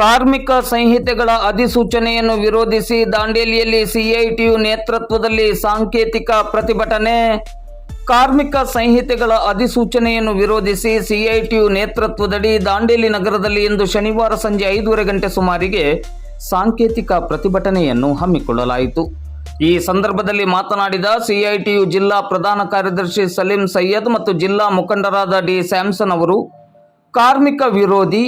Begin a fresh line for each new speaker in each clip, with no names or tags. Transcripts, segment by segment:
ಕಾರ್ಮಿಕ ಸಂಹಿತೆಗಳ ಅಧಿಸೂಚನೆಯನ್ನು ವಿರೋಧಿಸಿ ದಾಂಡೇಲಿಯಲ್ಲಿ ಸಿಐಟಿಯು ನೇತೃತ್ವದಲ್ಲಿ ಸಾಂಕೇತಿಕ ಪ್ರತಿಭಟನೆ. ಕಾರ್ಮಿಕ ಸಂಹಿತೆಗಳ ಅಧಿಸೂಚನೆಯನ್ನು ವಿರೋಧಿಸಿ ಸಿಐಟಿಯು ನೇತೃತ್ವದಡಿ ದಾಂಡೇಲಿ ನಗರದಲ್ಲಿ ಇಂದು ಶನಿವಾರ ಸಂಜೆ ಐದೂವರೆ ಗಂಟೆ ಸುಮಾರಿಗೆ ಸಾಂಕೇತಿಕ ಪ್ರತಿಭಟನೆಯನ್ನು ಹಮ್ಮಿಕೊಳ್ಳಲಾಯಿತು. ಈ ಸಂದರ್ಭದಲ್ಲಿ ಮಾತನಾಡಿದ ಸಿಐಟಿಯು ಜಿಲ್ಲಾ ಪ್ರಧಾನ ಕಾರ್ಯದರ್ಶಿ ಸಲೀಂ ಸೈಯದ್ ಮತ್ತು ಜಿಲ್ಲಾ ಮುಖಂಡರಾದ ಡಿ ಸ್ಯಾಮ್ಸನ್ ಅವರು, ಕಾರ್ಮಿಕ ವಿರೋಧಿ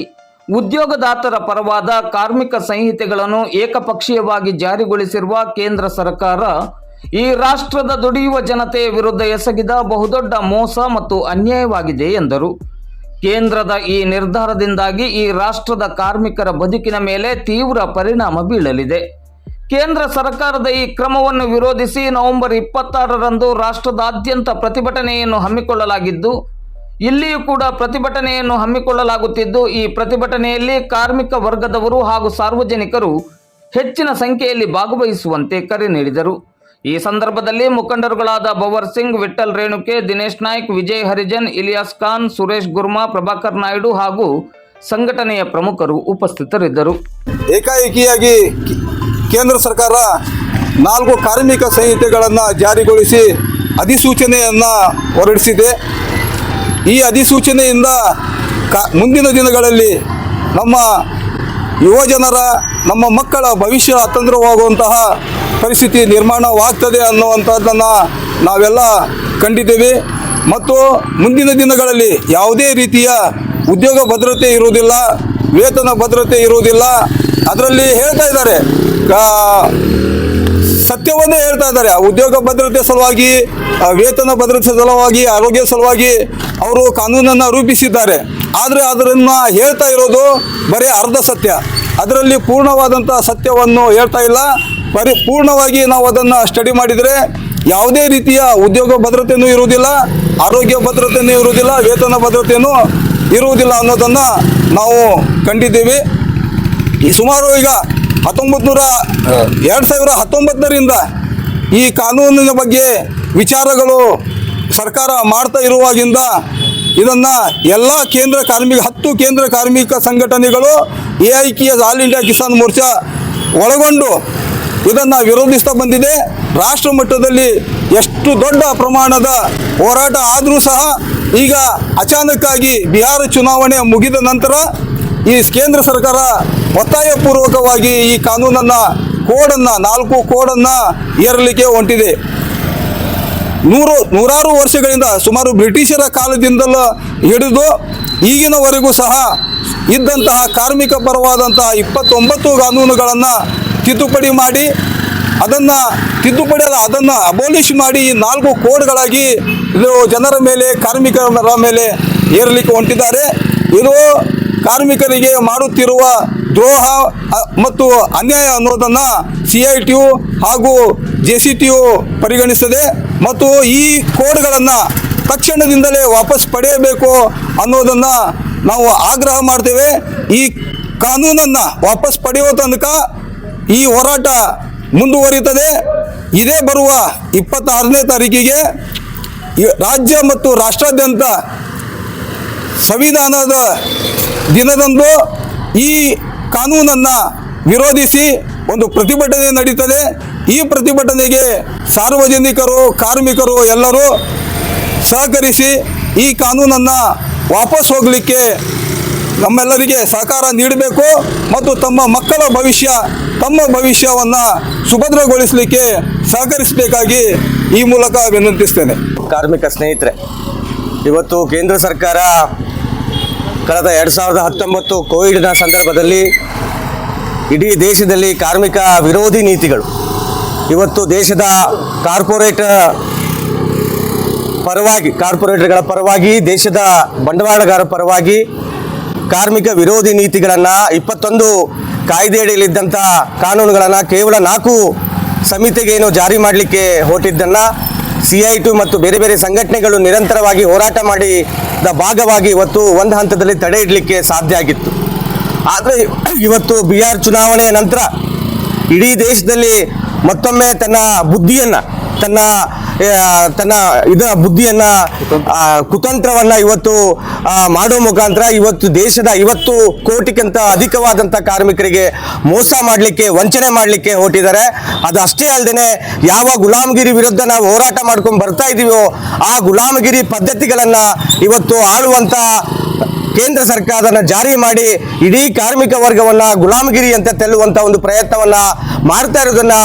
ಉದ್ಯೋಗದಾತರ ಪರವಾದ ಕಾರ್ಮಿಕ ಸಂಹಿತೆಗಳನ್ನು ಏಕಪಕ್ಷೀಯವಾಗಿ ಜಾರಿಗೊಳಿಸಿರುವ ಕೇಂದ್ರ ಸರ್ಕಾರ ಈ ರಾಷ್ಟ್ರದ ದುಡಿಯುವ ಜನತೆಯ ವಿರುದ್ಧ ಎಸಗಿದ ಬಹುದೊಡ್ಡ ಮೋಸ ಮತ್ತು ಅನ್ಯಾಯವಾಗಿದೆ ಎಂದರು. ಕೇಂದ್ರದ ಈ ನಿರ್ಧಾರದಿಂದಾಗಿ ಈ ರಾಷ್ಟ್ರದ ಕಾರ್ಮಿಕರ ಬದುಕಿನ ಮೇಲೆ ತೀವ್ರ ಪರಿಣಾಮ ಬೀಳಲಿದೆ. ಕೇಂದ್ರ ಸರ್ಕಾರದ ಈ ಕ್ರಮವನ್ನು ವಿರೋಧಿಸಿ ನವೆಂಬರ್ ಇಪ್ಪತ್ತಾರರಂದು ರಾಷ್ಟ್ರದಾದ್ಯಂತ ಪ್ರತಿಭಟನೆಯನ್ನು ಹಮ್ಮಿಕೊಳ್ಳಲಾಗಿದ್ದು ಇಲ್ಲಿಯೂ ಕೂಡ ಪ್ರತಿಭಟನೆಯನ್ನು ಹಮ್ಮಿಕೊಳ್ಳಲಾಗುತ್ತಿದ್ದು, ಈ ಪ್ರತಿಭಟನೆಯಲ್ಲಿ ಕಾರ್ಮಿಕ ವರ್ಗದವರು ಹಾಗೂ ಸಾರ್ವಜನಿಕರು ಹೆಚ್ಚಿನ ಸಂಖ್ಯೆಯಲ್ಲಿ ಭಾಗವಹಿಸುವಂತೆ ಕರೆ ನೀಡಿದರು. ಈ ಸಂದರ್ಭದಲ್ಲಿ ಮುಖಂಡರುಗಳಾದ ಭವರ್ ಸಿಂಗ್ ವಿಠಲ್ ರೇಣುಕೆ, ದಿನೇಶ್ ನಾಯ್ಕ್, ವಿಜಯ್ ಹರಿಜನ್, ಇಲಿಯಾಸ್ ಖಾನ್, ಸುರೇಶ್ ಗುರ್ಮಾ, ಪ್ರಭಾಕರ್ ನಾಯ್ಡು ಹಾಗೂ ಸಂಘಟನೆಯ ಪ್ರಮುಖರು ಉಪಸ್ಥಿತರಿದ್ದರು.
ಏಕಾಏಕಿಯಾಗಿ ಕೇಂದ್ರ ಸರ್ಕಾರ ನಾಲ್ಕು ಕಾರ್ಮಿಕ ಸಂಹಿತೆಗಳನ್ನು ಜಾರಿಗೊಳಿಸಿ ಅಧಿಸೂಚನೆಯನ್ನು ಹೊರಡಿಸಿದೆ. ಈ ಅಧಿಸೂಚನೆಯಿಂದ ಕಾ ಮುಂದಿನ ದಿನಗಳಲ್ಲಿ ನಮ್ಮ ಯುವಜನರ ನಮ್ಮ ಮಕ್ಕಳ ಭವಿಷ್ಯ ಅತಂತ್ರವಾಗುವಂತಹ ಪರಿಸ್ಥಿತಿ ನಿರ್ಮಾಣವಾಗ್ತದೆ ಅನ್ನುವಂಥದ್ದನ್ನು ನಾವೆಲ್ಲ ಕಂಡಿದ್ದೇವೆ. ಮತ್ತು ಮುಂದಿನ ದಿನಗಳಲ್ಲಿ ಯಾವುದೇ ರೀತಿಯ ಉದ್ಯೋಗ ಭದ್ರತೆ ಇರುವುದಿಲ್ಲ, ವೇತನ ಭದ್ರತೆ ಇರುವುದಿಲ್ಲ. ಅದರಲ್ಲಿ ಹೇಳ್ತಾ ಇದ್ದಾರೆ ಸತ್ಯವನ್ನೇ ಹೇಳ್ತಾ ಇದ್ದಾರೆ. ಉದ್ಯೋಗ ಭದ್ರತೆ ಸಲುವಾಗಿ ವೇತನ ಭದ್ರತೆ ಸಲುವಾಗಿ, ಆರೋಗ್ಯ ಸಲುವಾಗಿ ಅವರು ಕಾನೂನನ್ನು ರೂಪಿಸಿದ್ದಾರೆ. ಆದರೆ ಅದನ್ನು ಹೇಳ್ತಾ ಇರೋದು ಬರೀ ಅರ್ಧ ಸತ್ಯ. ಅದರಲ್ಲಿ ಪೂರ್ಣವಾದಂಥ ಸತ್ಯವನ್ನು ಹೇಳ್ತಾ ಇಲ್ಲ. ಬರೀ ಪೂರ್ಣವಾಗಿ ನಾವು ಅದನ್ನು ಸ್ಟಡಿ ಮಾಡಿದರೆ ಯಾವುದೇ ರೀತಿಯ ಉದ್ಯೋಗ ಭದ್ರತೆಯೂ ಇರುವುದಿಲ್ಲ, ಆರೋಗ್ಯ ಭದ್ರತೆಯೂ ಇರುವುದಿಲ್ಲ, ವೇತನ ಭದ್ರತೆಯೂ ಇರುವುದಿಲ್ಲ ಅನ್ನೋದನ್ನು ನಾವು ಕಂಡಿದ್ದೇವೆ. ಈ ಸುಮಾರು ಈಗ ಹತ್ತೊಂಬತ್ತು ನೂರ ಎರಡು ಸಾವಿರ ಹತ್ತೊಂಬತ್ತರಿಂದ ಈ ಕಾನೂನಿನ ಬಗ್ಗೆ ವಿಚಾರಗಳು ಸರ್ಕಾರ ಮಾಡ್ತಾ ಇರುವಾಗಿಂದ ಇದನ್ನು ಎಲ್ಲ ಕೇಂದ್ರ ಕಾರ್ಮಿಕ, ಹತ್ತು ಕೇಂದ್ರ ಕಾರ್ಮಿಕ ಸಂಘಟನೆಗಳು A I K S all India Kisan Morcha ಒಳಗೊಂಡು ಇದನ್ನು ವಿರೋಧಿಸ್ತಾ ಬಂದಿದೆ. ರಾಷ್ಟ್ರ ಮಟ್ಟದಲ್ಲಿ ಎಷ್ಟು ದೊಡ್ಡ ಪ್ರಮಾಣದ ಹೋರಾಟ ಆದರೂ ಸಹ ಈಗ ಅಚಾನಕ್ಕಾಗಿ ಬಿಹಾರ ಚುನಾವಣೆ ಮುಗಿದ ನಂತರ ಈ ಕೇಂದ್ರ ಸರ್ಕಾರ ಒತ್ತಾಯಪೂರ್ವಕವಾಗಿ ಈ ಕಾನೂನನ್ನು, ಕೋಡನ್ನು, ನಾಲ್ಕು ಕೋಡನ್ನು ಏರಲಿಕ್ಕೆ ಹೊಂಟಿದೆ. ನೂರು, ನೂರಾರು ವರ್ಷಗಳಿಂದ ಸುಮಾರು ಬ್ರಿಟಿಷರ ಕಾಲದಿಂದಲೂ ಹಿಡಿದು ಈಗಿನವರೆಗೂ ಸಹ ಇದ್ದಂತಹ ಕಾರ್ಮಿಕ ಪರವಾದಂತಹ ಇಪ್ಪತ್ತೊಂಬತ್ತು ಕಾನೂನುಗಳನ್ನು ತಿದ್ದುಪಡಿ ಮಾಡಿ, ಅದನ್ನು ತಿದ್ದುಪಡಿ ಅದನ್ನು ಅಬೋಲಿಷ್ ಮಾಡಿ ಈ ನಾಲ್ಕು ಕೋಡ್ಗಳಾಗಿ ಇದು ಜನರ ಮೇಲೆ, ಕಾರ್ಮಿಕರ ಮೇಲೆ ಏರಲಿಕ್ಕೆ ಹೊಂಟಿದ್ದಾರೆ. ಇದು ಕಾರ್ಮಿಕರಿಗೆ ಮಾಡುತ್ತಿರುವ ದ್ರೋಹ ಮತ್ತು ಅನ್ಯಾಯ ಅನ್ನೋದನ್ನು ಸಿ ಐ ಟಿ ಯು ಹಾಗೂ ಜೆ ಸಿ ಟಿ ಯು ಪರಿಗಣಿಸ್ತದೆ ಮತ್ತು ಈ ಕೋಡ್ಗಳನ್ನು ತಕ್ಷಣದಿಂದಲೇ ವಾಪಸ್ ಪಡೆಯಬೇಕು ಅನ್ನೋದನ್ನು ನಾವು ಆಗ್ರಹ ಮಾಡ್ತೇವೆ. ಈ ಕಾನೂನನ್ನು ವಾಪಸ್ ಪಡೆಯುವ ತನಕ ಈ ಹೋರಾಟ ಮುಂದುವರಿಯುತ್ತದೆ ಇದೇ ಬರುವ ಇಪ್ಪತ್ತಾರನೇ ತಾರೀಕಿಗೆ ರಾಜ್ಯ ಮತ್ತು ರಾಷ್ಟ್ರಾದ್ಯಂತ ಸಂವಿಧಾನದ ದಿನದಂದು ಈ ಕಾನೂನನ್ನು ವಿರೋಧಿಸಿ ಒಂದು ಪ್ರತಿಭಟನೆ ನಡೀತದೆ. ಈ ಪ್ರತಿಭಟನೆಗೆ ಸಾರ್ವಜನಿಕರು, ಕಾರ್ಮಿಕರು ಎಲ್ಲರೂ ಸಹಕರಿಸಿ ಈ ಕಾನೂನನ್ನು ವಾಪಸ್ ಹೋಗಲಿಕ್ಕೆ ನಮ್ಮೆಲ್ಲರಿಗೆ ಸಹಕಾರ ನೀಡಬೇಕು ಮತ್ತು ತಮ್ಮ ಮಕ್ಕಳ ಭವಿಷ್ಯ, ತಮ್ಮ ಭವಿಷ್ಯವನ್ನು ಸುಭದ್ರಗೊಳಿಸಲಿಕ್ಕೆ ಸಹಕರಿಸಬೇಕಾಗಿ ಈ ಮೂಲಕ ವಿನಂತಿಸ್ತೇನೆ.
ಕಾರ್ಮಿಕ ಸ್ನೇಹಿತರೆ, ಇವತ್ತು ಕೇಂದ್ರ ಸರ್ಕಾರ ಕಳೆದ ಎರಡು ಸಾವಿರದ ಹತ್ತೊಂಬತ್ತು ಕೋವಿಡ್ನ ಸಂದರ್ಭದಲ್ಲಿ ಇಡೀ ದೇಶದಲ್ಲಿ ಕಾರ್ಮಿಕ ವಿರೋಧಿ ನೀತಿಗಳು. ಇವತ್ತು ದೇಶದ ಕಾರ್ಪೊರೇಟ್ ಪರವಾಗಿ, ಕಾರ್ಪೊರೇಟ್ಗಳ ಪರವಾಗಿ, ದೇಶದ ಬಂಡವಾಳಗಾರ ಪರವಾಗಿ ಕಾರ್ಮಿಕ ವಿರೋಧಿ ನೀತಿಗಳನ್ನು ಇಪ್ಪತ್ತೊಂದು ಕಾಯ್ದೆಯಡಿಯಲ್ಲಿದ್ದಂಥ ಕಾನೂನುಗಳನ್ನು ಕೇವಲ ನಾಲ್ಕು ಸಮಿತಿಗೆ ಏನು ಜಾರಿ ಮಾಡಲಿಕ್ಕೆ ಹೊರಟಿದ್ದನ್ನು ಸಿ ಐ ಟಿ ಮತ್ತು ಬೇರೆ ಬೇರೆ ಸಂಘಟನೆಗಳು ನಿರಂತರವಾಗಿ ಹೋರಾಟ ಮಾಡಿದ ಭಾಗವಾಗಿ ಇವತ್ತು ಒಂದು ಹಂತದಲ್ಲಿ ತಡೆ ಇಡಲಿಕ್ಕೆ ಸಾಧ್ಯ ಆಗಿತ್ತು. ಆದರೆ ಇವತ್ತು ಬಿಹಾರ್ ಚುನಾವಣೆಯ ನಂತರ ಇಡೀ ದೇಶದಲ್ಲಿ ಮತ್ತೊಮ್ಮೆ ತನ್ನ ಬುದ್ಧಿಯನ್ನು, ತನ್ನ ತನ್ನ ಇದ ಬುದ್ಧಿಯನ್ನ ಕುತಂತ್ರವನ್ನ ಇವತ್ತು ಮಾಡೋ ಮುಖಾಂತರ ಇವತ್ತು ದೇಶದ ಐವತ್ತು ಕೋಟಿಗಿಂತ ಅಧಿಕವಾದಂಥ ಕಾರ್ಮಿಕರಿಗೆ ಮೋಸ ಮಾಡಲಿಕ್ಕೆ, ವಂಚನೆ ಮಾಡಲಿಕ್ಕೆ ಹೊರಟಿದ್ದಾರೆ. ಅದು ಅಷ್ಟೇ ಅಲ್ಲದೆ ಯಾವ ಗುಲಾಮಗಿರಿ ವಿರುದ್ಧ ನಾವು ಹೋರಾಟ ಮಾಡ್ಕೊಂಡು ಬರ್ತಾ ಇದೀವೋ, ಆ ಗುಲಾಮಗಿರಿ ಪದ್ಧತಿಗಳನ್ನ ಇವತ್ತು ಆಳುವಂತ ಕೇಂದ್ರ ಸರ್ಕಾರನ ಜಾರಿ ಮಾಡಿ ಇಡೀ ಕಾರ್ಮಿಕ ವರ್ಗವನ್ನ ಗುಲಾಮಗಿರಿ ಅಂತ ತೆಲ್ಲುವಂತ ಒಂದು ಪ್ರಯತ್ನವನ್ನ ಮಾಡ್ತಾ ಇರೋದನ್ನ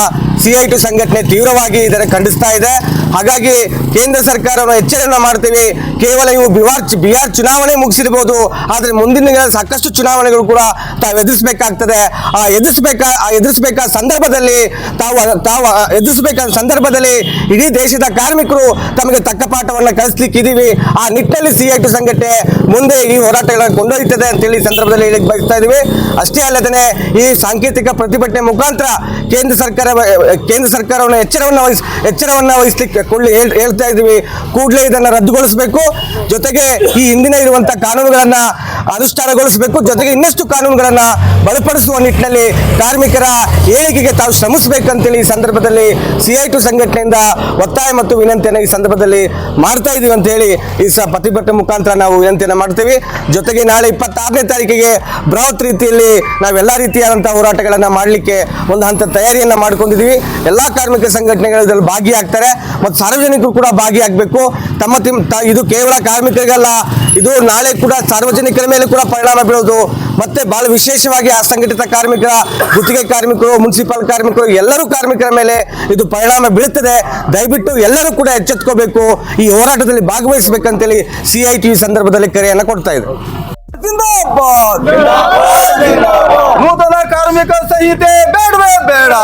ಸಿ ಐ ಟಿ ಸಂಘಟನೆ ತೀವ್ರವಾಗಿ ಇದನ್ನು ಖಂಡಿಸ್ತಾ ಇದೆ. ಹಾಗಾಗಿ ಕೇಂದ್ರ ಸರ್ಕಾರವನ್ನು ಎಚ್ಚರಿಕೆಯನ್ನ ಮಾಡ್ತೀವಿ. ಕೇವಲ ಇವು ಬಿಹಾರ್ ಬಿಹಾರ್ ಚುನಾವಣೆ ಮುಗಿಸಿರ್ಬೋದು. ಆದರೆ ಮುಂದಿನ ದಿನ ಸಾಕಷ್ಟು ಚುನಾವಣೆಗಳು ಕೂಡ ತಾವು ಎದುರಿಸಬೇಕಾಗ್ತದೆ. ಆ ಎದುರಿಸಬೇಕಾ ಎದುರಿಸಬೇಕಾದ ಸಂದರ್ಭದಲ್ಲಿ ತಾವು ತಾವು ಎದುರಿಸಬೇಕಾದ ಸಂದರ್ಭದಲ್ಲಿ ಇಡೀ ದೇಶದ ಕಾರ್ಮಿಕರು ತಮಗೆ ತಕ್ಕ ಪಾಠವನ್ನು ಕಲಿಸ್ಲಿಕ್ಕಿದ್ದೀವಿ ಆ ನಿಟ್ಟಿನಲ್ಲಿ ಸಿ ಐ ಟಿ ಸಂಘಟನೆ ಮುಂದೆ ಈ ಹೋರಾಟಗಳನ್ನು ಕೊಂಡೊಯ್ತದೆ ಅಂತೇಳಿ ಸಂದರ್ಭದಲ್ಲಿ ಹೇಳಿಕ್ಕೆ ಬಯಸ್ತಾ ಇದ್ದೀವಿ. ಅಷ್ಟೇ ಅಲ್ಲದೆ ಈ ಸಾಂಕೇತಿಕ ಪ್ರತಿಭಟನೆ ಮುಖಾಂತರ ಕೇಂದ್ರ ಸರ್ಕಾರ ಕೇಂದ್ರ ಸರ್ಕಾರವನ್ನು ಎಚ್ಚರವನ್ನು ವಹಿಸ್, ಎಚ್ಚರವನ್ನು ವಹಿಸ್ಲಿಕ್ಕೆ ಕೊಳ್ಳಿ ಹೇಳ್- ಹೇಳ್ತಾ ಇದ್ದೀವಿ. ಕೂಡಲೇ ಇದನ್ನು ರದ್ದುಗೊಳಿಸಬೇಕು. ಜೊತೆಗೆ ಈ ಹಿಂದಿನ ಇರುವಂತಹ ಕಾನೂನುಗಳನ್ನು ಅನುಷ್ಠಾನಗೊಳಿಸಬೇಕು. ಜೊತೆಗೆ ಇನ್ನಷ್ಟು ಕಾನೂನುಗಳನ್ನು ಬಲಪಡಿಸುವ ನಿಟ್ಟಿನಲ್ಲಿ ಕಾರ್ಮಿಕರ ಏಳಿಗೆಗೆ ತಾವು ಶ್ರಮಿಸಬೇಕಂತೇಳಿ ಈ ಸಂದರ್ಭದಲ್ಲಿ ಸಿ ಐ ಟು ಸಂಘಟನೆಯಿಂದ ಒತ್ತಾಯ ಮತ್ತು ವಿನಂತಿಯನ್ನು ಈ ಸಂದರ್ಭದಲ್ಲಿ ಮಾಡ್ತಾ ಇದೀವಿ ಅಂತ ಹೇಳಿ ಈ ಸಹ ಪ್ರತಿಭಟನೆ ಮುಖಾಂತರ ನಾವು ವಿನಂತಿಯನ್ನು ಮಾಡ್ತೀವಿ. ಜೊತೆಗೆ ನಾಳೆ ಇಪ್ಪತ್ತಾರನೇ ತಾರೀಕಿಗೆ ಬೃಹತ್ ರೀತಿಯಲ್ಲಿ ನಾವೆಲ್ಲ ರೀತಿಯಾದಂಥ ಹೋರಾಟಗಳನ್ನು ಮಾಡಲಿಕ್ಕೆ ಒಂದು ಹಂತ ತಯಾರಿಯನ್ನು ಮಾಡ್ಕೊಂಡಿದ್ದೀವಿ ಎಲ್ಲ ಕಾರ್ಮಿಕ ಸಂಘಟನೆಗಳು ಇದರಲ್ಲಿ ಭಾಗಿಯಾಗ್ತಾರೆ ಮತ್ತು ಸಾರ್ವಜನಿಕರು ಕೂಡ ಭಾಗಿಯಾಗಬೇಕು. ತಮ್ಮ ಇದು ಕೇವಲ ಕಾರ್ಮಿಕರಿಗಲ್ಲ, ಇದು ನಾಳೆ ಕೂಡ ಸಾರ್ವಜನಿಕರ ಮೇಲೆ ಕೂಡ ಪರಿಣಾಮ ಬೀಳೋದು. ಮತ್ತೆ ಬಹಳ ವಿಶೇಷವಾಗಿ ಅಸಂಘಟಿತ ಕಾರ್ಮಿಕರ, ಗುತ್ತಿಗೆ ಕಾರ್ಮಿಕರು, ಮುನ್ಸಿಪಲ್ ಕಾರ್ಮಿಕರು, ಎಲ್ಲರೂ ಕಾರ್ಮಿಕರ ಮೇಲೆ ಇದು ಪರಿಣಾಮ ಬೀಳುತ್ತದೆ. ದಯವಿಟ್ಟು ಎಲ್ಲರೂ ಕೂಡ ಎಚ್ಚೆತ್ಕೋಬೇಕು. ಈ ಹೋರಾಟದಲ್ಲಿ ಭಾಗವಹಿಸಬೇಕಂತೇಳಿ ಐ ಟಿ ಸಂದರ್ಭದಲ್ಲಿ ಕರೆಯನ್ನು ಕೊಡ್ತಾ ಇದೆ
ಜಿಂದಾಬಾದ್ ನೂತನ ಕಾರ್ಮಿಕ ಸಂಹಿತೆ ಬೇಡವೇ? ಬೇಡ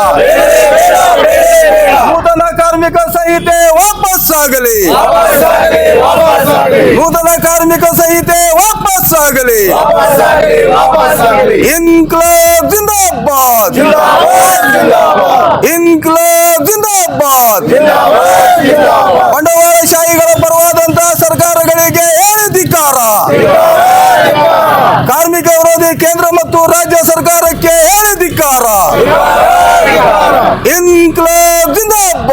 ನೂತನ ಕಾರ್ಮಿಕ ಸಂಹಿತೆ ವಾಪಸ್ ಆಗಲಿ ನೂತನ ಕಾರ್ಮಿಕ ಸಂಹಿತೆ ವಾಪಸ್ ಆಗಲಿ ಇನ್ಕ್ಲಾಬ್ ಜಿಂದಾಬಾದ್ ಇನ್ಕ್ಲಾಬ್ ಜಿಂದಾಬಾದ್ ಬಂಡವಾಳಶಾಹಿಗಳ ಪರವಾದಂತಹ ಸರ್ಕಾರಗಳಿಗೆ ಏನು ಧಿಕ್ಕಾರ ಕಾರ್ಮಿಕ ವಿರೋಧಿ ಕೇಂದ್ರ ಮತ್ತು ರಾಜ್ಯ ಸರ್ಕಾರಕ್ಕೆ ಏನು ಧಿಕ್ಕಾರ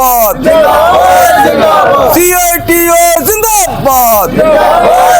ਜ਼ਿੰਦਾਬਾਦ। ਜ਼ਿੰਦਾਬਾਦ ਜ਼ਿੰਦਾਬਾਦ। ਸੀਆਰਟੀਓ ਜ਼ਿੰਦਾਬਾਦ ਜ਼ਿੰਦਾਬਾਦ।